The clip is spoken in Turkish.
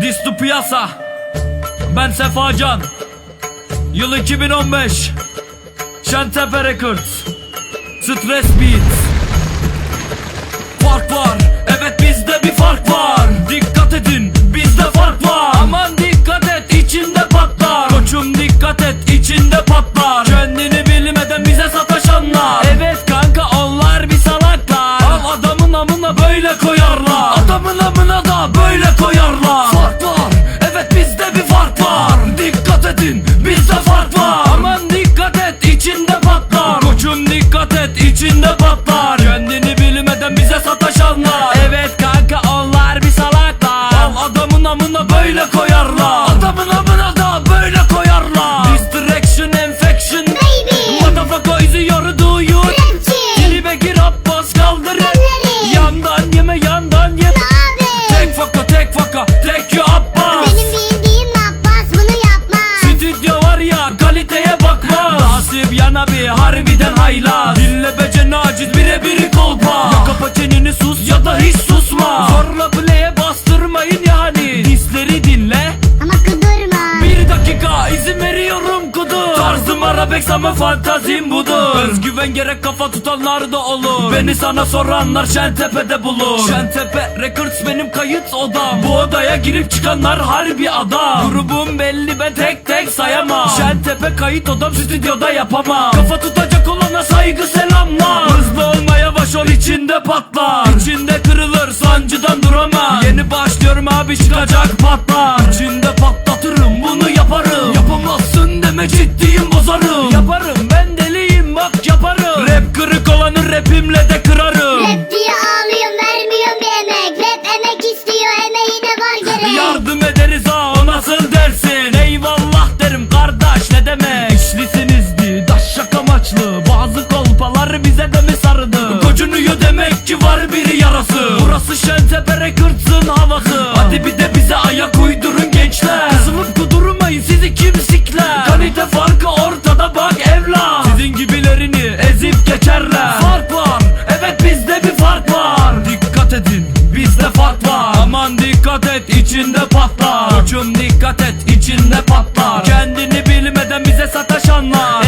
Distu Piyasa. Ben Sefacan Yıl 2015 Şentepe Records. Stress Beats haylaz. Dinle bece naciz birebiri kolpa. Ya kapa çeneni sus ya da hiç susma. Zorla Arabesk ama fantazim budur. Özgüven gerek kafa tutanlar da olur. Beni sana soranlar Şentepe'de bulur. Şentepe Records benim kayıt odam. Bu odaya girip çıkanlar harbi adam. Grubum belli ben tek tek sayamam. Şentepe kayıt odam stüdyoda yapamam. Kafa tutacak olana saygı selamlar. Hızlı olma yavaş ol içinde patlar. İçinde kırılır sancıdan duramaz Yeni başlıyorum abi çıkacak patlar. İçinde patlatırım bunu yaparım. Yapamazsın deme ciddiyim Alışan tepere kırtsın havası Hadi bir de bize ayak uydurun gençler. Kızılıp kudurmayın sizi kimsikler Kalite farkı ortada bak evlat. Sizin gibilerini ezip geçerler. Fark var evet bizde bir fark var. Dikkat edin bizde fark var. Aman dikkat et içinde patlar. Koçum dikkat et içinde patlar. Kendini bilmeden bize sataşanlar.